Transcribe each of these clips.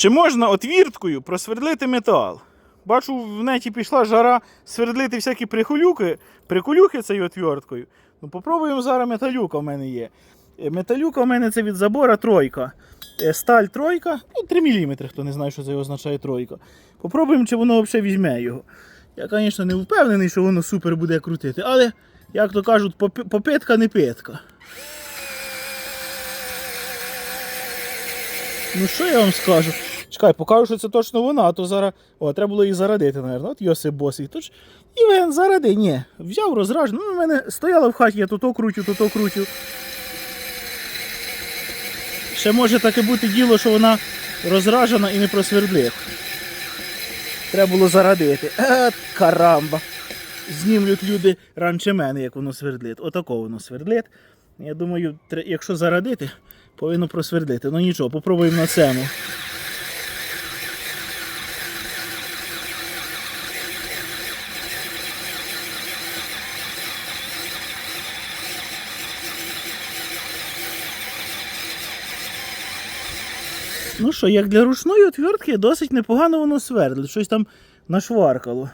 Чи можна отвірткою просвердлити метал? Бачу, в неті пішла жара свердлити всякі приколюки, приколюхи цією отвірткою. Ну, попробуємо зараз металюка в мене є. Е, Металюка в мене це від забора тройка. Е, Сталь тройка, ну 3 мм, хто не знає, що це означає тройка. Попробуємо, чи воно взагалі візьме його. Я, звісно, не впевнений, що воно супер буде крутити, але, як то кажуть, попитка не питка. Ну що я вам скажу? Чекай, покажу, що це точно вона, а то зараз. О, треба було її зарадити, мабуть. От Йосип Босий. Тож, Євген, заради, ні. Взяв розраж. Ну, в мене стояла в хаті, я то то крутю, то то крутю. Ще може таке бути діло, що вона розражена і не просвердлив. Треба було зарадити. Е, карамба. Знімлють люди раніше мене, як воно свердлить. Отако воно свердлить. Я думаю, якщо зарадити, повинно просвердлити. Ну нічого, попробуємо на цьому. Ну що, як для ручної отвертки, досить непогано воно свердлить. Щось там нашваркало.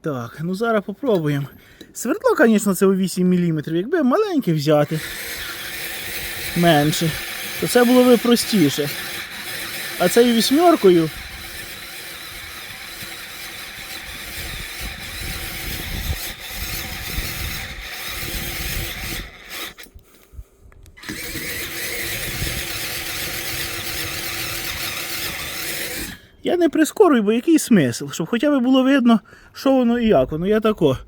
Так, ну зараз попробуємо. Свердло, звісно, це у 8 мм. Якби маленьке взяти менше, то це було б простіше. А цією вісьмеркою. Я не прискорую, бо який смисл? Щоб хоча б було видно, що воно і як воно. Я тако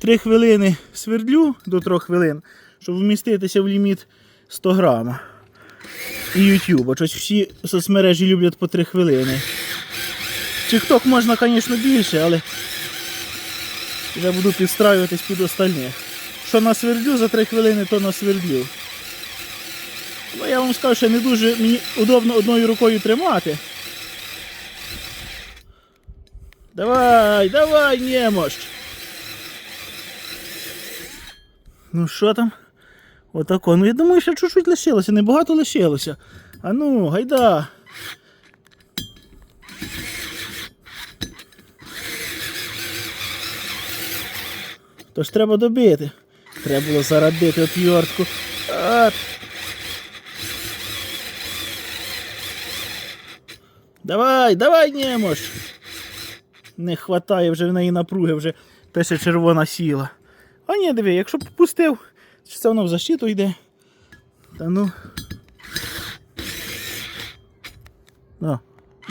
три хвилини свердлю до трьох хвилин, щоб вміститися в ліміт 100 грама. І YouTube, щось всі соцмережі люблять по 3 хвилини. TikTok можна, звісно, більше, але я буду підстраюватись під остальних. Що насвердлю за 3 хвилини, то насвердлю. Ну, я вам скажу, що не дуже мені удобно одною рукою тримати. Давай, давай, немощ. Ну що там? Отако. Ну я думаю, ще чуть-чуть лишилося, небагато лишилося. А ну, гайда. Тож треба добити. Треба було зарадити отвертку. А. Давай, давай, немощ. Не хватає вже в неї напруги, вже пише червона сіла. А ні, диви, якщо попустив, чи це воно в защиту йде. Та ну. Ну,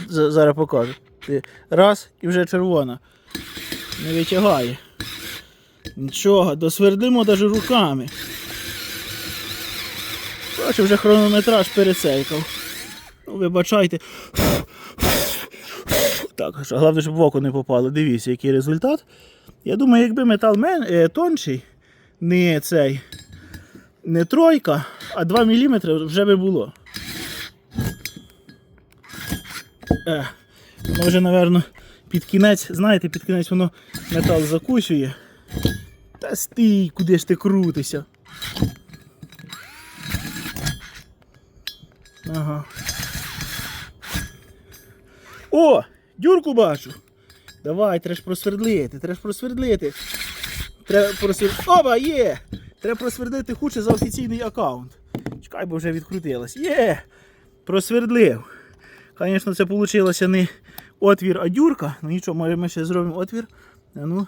за- зараз покажу. Раз і вже червона. Не витягає. Нічого, досвердимо навіть руками. Бачу, вже хронометраж перецейкав. Ну, вибачайте. Так, головне, щоб в око не попало. Дивіться, який результат. Я думаю, якби метал мен, е, тонший, не цей, не тройка, а 2 мм вже би було. Е, воно вже, напевно, під кінець, знаєте, під кінець воно метал закусює. Та стій, куди ж ти крутишся. Ага. О! Дюрку бачу. Давай, треба ж просвердлити, треба ж просвердлити. Треба просвердлити. Оба, є! Треба просвердлити худше за офіційний аккаунт. Чекай, бо вже відкрутилось. Є! Просвердлив. Звісно, це вийшло не отвір, а дюрка. Ну нічого, може ми ще зробимо отвір. А ну.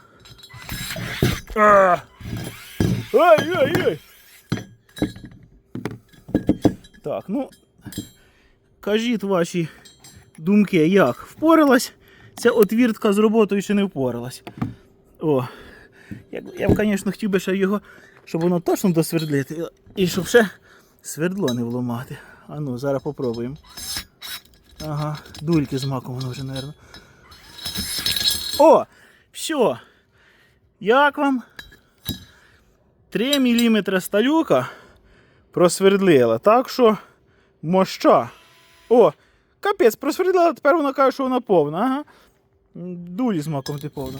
А! Ой, ой, ой! Так, ну. Кажіть ваші думки, як впоралась ця отвіртка з роботою чи не впоралась. О, я, б, звісно, хотів би ще його, щоб воно точно досвердлити, і щоб ще свердло не вломати. А ну, зараз попробуємо. Ага, дульки з маком воно вже, мабуть. О! Все. Як вам? 3 мм сталюка просвердлила. Так що моща. О, капець, просвердлила, тепер вона каже, що вона повна. Ага. Дулі з маком ти повна.